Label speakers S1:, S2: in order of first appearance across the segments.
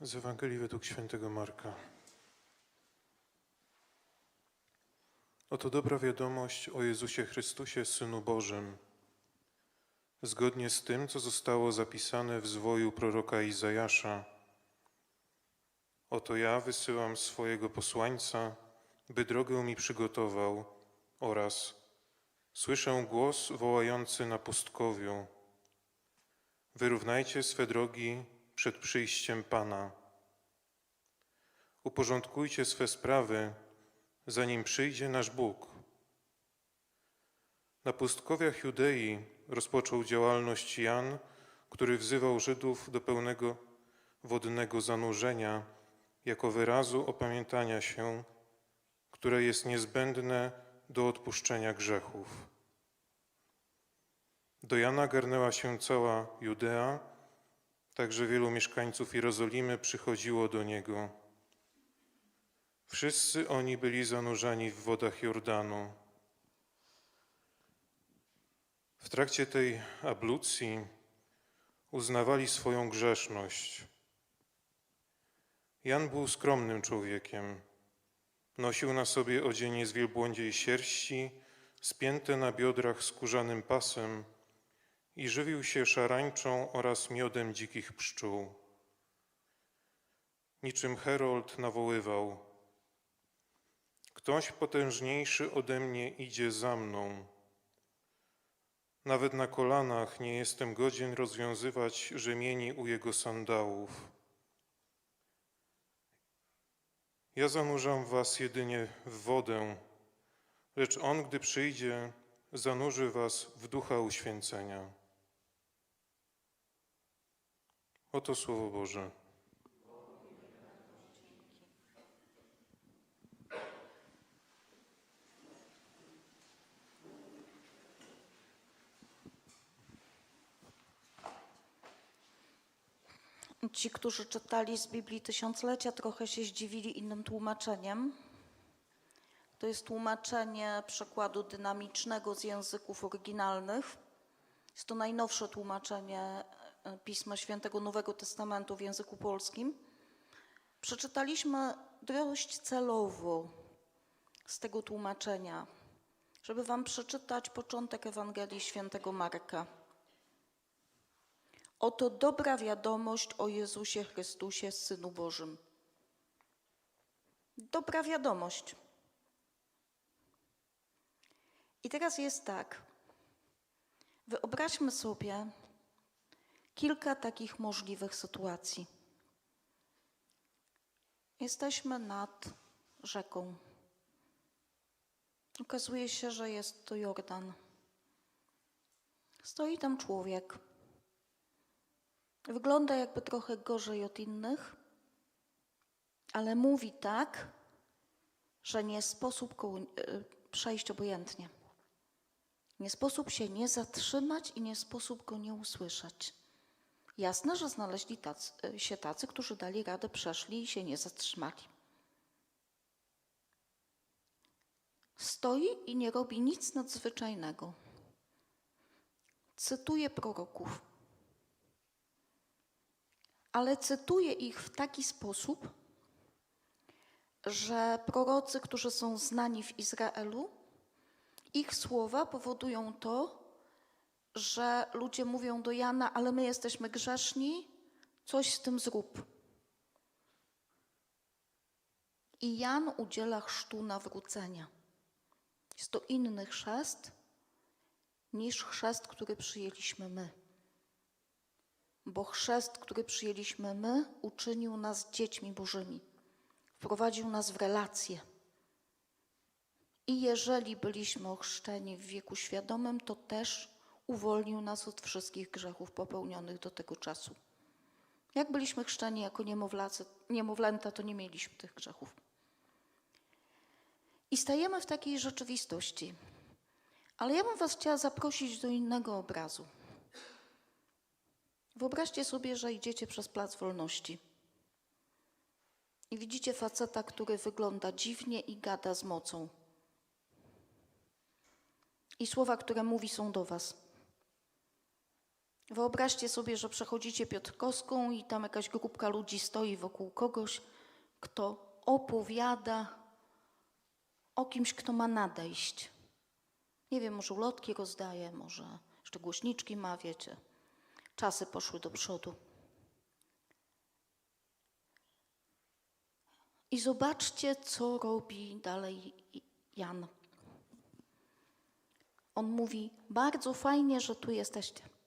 S1: Z Ewangelii według świętego Marka. Oto dobra wiadomość o Jezusie Chrystusie, Synu Bożym. Zgodnie z tym, co zostało zapisane w zwoju proroka Izajasza. Oto ja wysyłam swojego posłańca, by drogę mi przygotował oraz słyszę głos wołający na pustkowiu. Wyrównajcie swe drogi przed przyjściem Pana. Uporządkujcie swe sprawy, zanim przyjdzie nasz Bóg. Na pustkowiach Judei rozpoczął działalność Jan, który wzywał Żydów do pełnego wodnego zanurzenia jako wyrazu opamiętania się, które jest niezbędne do odpuszczenia grzechów. Do Jana garnęła się cała Judea, także wielu mieszkańców Jerozolimy przychodziło do niego. Wszyscy oni byli zanurzani w wodach Jordanu. W trakcie tej ablucji uznawali swoją grzeszność. Jan był skromnym człowiekiem. Nosił na sobie odzienie z wielbłądziej sierści, spięte na biodrach skórzanym pasem i żywił się szarańczą oraz miodem dzikich pszczół. Niczym Herold nawoływał: Ktoś potężniejszy ode mnie idzie za mną. Nawet na kolanach nie jestem godzien rozwiązywać rzemieni u jego sandałów. Ja zanurzam was jedynie w wodę, lecz on, gdy przyjdzie, zanurzy was w ducha uświęcenia. Oto Słowo Boże.
S2: Ci, którzy czytali z Biblii Tysiąclecia, trochę się zdziwili innym tłumaczeniem. To jest tłumaczenie przekładu dynamicznego z języków oryginalnych. Jest to najnowsze tłumaczenie Pisma Świętego Nowego Testamentu w języku polskim. Przeczytaliśmy dość celowo z tego tłumaczenia, żeby Wam przeczytać początek Ewangelii Świętego Marka. Oto dobra wiadomość o Jezusie Chrystusie, Synu Bożym. Dobra wiadomość. I teraz jest tak. Wyobraźmy sobie kilka takich możliwych sytuacji. Jesteśmy nad rzeką. Okazuje się, że jest to Jordan. Stoi tam człowiek. Wygląda jakby trochę gorzej od innych, ale mówi tak, że nie sposób e, przejść obojętnie. Nie sposób się nie zatrzymać i nie sposób go nie usłyszeć. Jasne, że znaleźli tacy, e, się tacy, którzy dali radę, przeszli i się nie zatrzymali. Stoi i nie robi nic nadzwyczajnego. Cytuje proroków ale cytuję ich w taki sposób, że prorocy, którzy są znani w Izraelu, ich słowa powodują to, że ludzie mówią do Jana, ale my jesteśmy grzeszni, coś z tym zrób. I Jan udziela chrztu nawrócenia. Jest to inny chrzest niż chrzest, który przyjęliśmy my bo chrzest, który przyjęliśmy my, uczynił nas dziećmi Bożymi, wprowadził nas w relacje. I jeżeli byliśmy ochrzczeni w wieku świadomym, to też uwolnił nas od wszystkich grzechów popełnionych do tego czasu. Jak byliśmy chrzczeni jako niemowlacy, niemowlęta, to nie mieliśmy tych grzechów. I stajemy w takiej rzeczywistości. Ale ja bym Was chciała zaprosić do innego obrazu. Wyobraźcie sobie, że idziecie przez Plac Wolności i widzicie faceta, który wygląda dziwnie i gada z mocą. I słowa, które mówi, są do was. Wyobraźcie sobie, że przechodzicie Piotrkowską i tam jakaś grupka ludzi stoi wokół kogoś, kto opowiada o kimś, kto ma nadejść. Nie wiem, może ulotki rozdaje, może jeszcze głośniczki ma, wiecie. Czasy poszły do przodu. I zobaczcie, co robi dalej Jan. On mówi: Bardzo fajnie, że tu jesteście.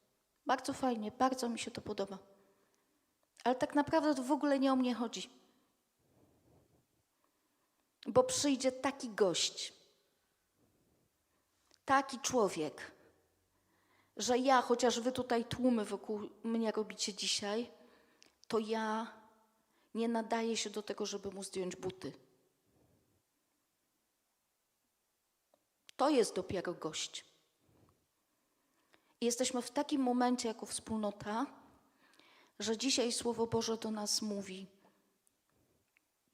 S2: Bardzo fajnie, bardzo mi się to podoba. Ale tak naprawdę to w ogóle nie o mnie chodzi. Bo przyjdzie taki gość, taki człowiek, że ja, chociaż wy tutaj tłumy wokół mnie robicie dzisiaj, to ja nie nadaję się do tego, żeby mu zdjąć buty. To jest dopiero gość. Jesteśmy w takim momencie jako wspólnota, że dzisiaj Słowo Boże do nas mówi.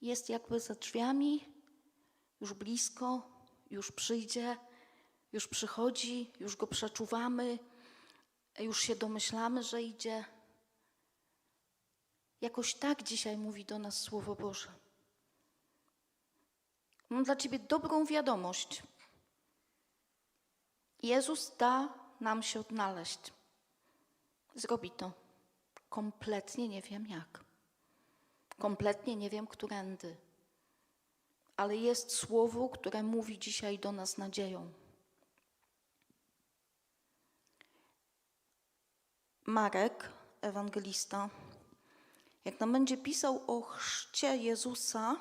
S2: Jest jakby za drzwiami, już blisko, już przyjdzie, już przychodzi, już go przeczuwamy, już się domyślamy, że idzie. Jakoś tak dzisiaj mówi do nas Słowo Boże. Mam dla Ciebie dobrą wiadomość. Jezus da nam się odnaleźć. Zrobi to. Kompletnie nie wiem jak. Kompletnie nie wiem, którędy. Ale jest słowo, które mówi dzisiaj do nas nadzieją. Marek, ewangelista, jak nam będzie pisał o chrzcie Jezusa,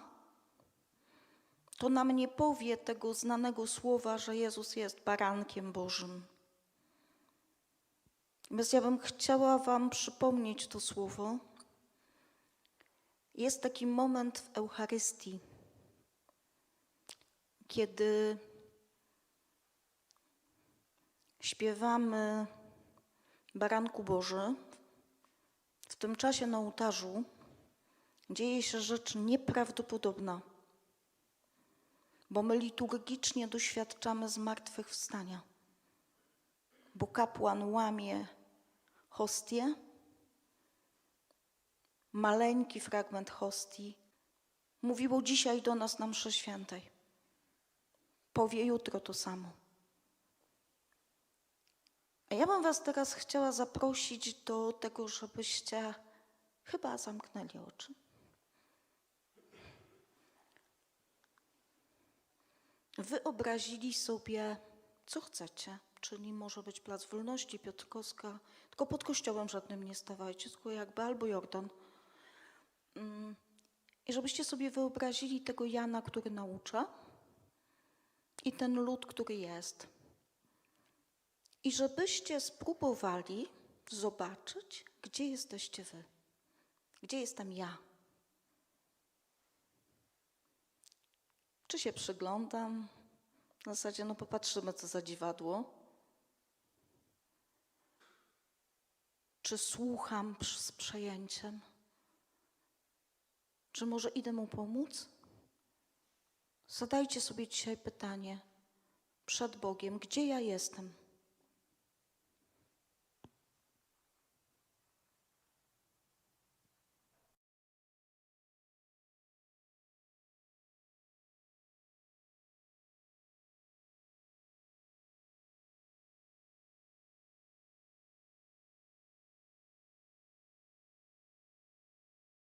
S2: to nam nie powie tego znanego słowa, że Jezus jest barankiem Bożym. Więc ja bym chciała Wam przypomnieć to słowo. Jest taki moment w Eucharystii, kiedy śpiewamy Baranku Boży. W tym czasie na ołtarzu dzieje się rzecz nieprawdopodobna, bo my liturgicznie doświadczamy zmartwychwstania, bo kapłan łamie hostię, maleńki fragment hostii, mówiło dzisiaj do nas na mszy świętej. Powie jutro to samo. A ja bym Was teraz chciała zaprosić do tego, żebyście chyba zamknęli oczy. Wyobrazili sobie, co chcecie, czyli może być Plac Wolności, Piotrkowska, tylko pod kościołem żadnym nie stawajcie, tylko jakby albo Jordan. Mm, I żebyście sobie wyobrazili tego Jana, który naucza i ten lud, który jest. I żebyście spróbowali zobaczyć, gdzie jesteście wy, gdzie jestem ja. Czy się przyglądam? W zasadzie, no popatrzymy, co za dziwadło. Czy słucham z przejęciem? Czy może idę mu pomóc? Zadajcie sobie dzisiaj pytanie przed Bogiem, gdzie ja jestem?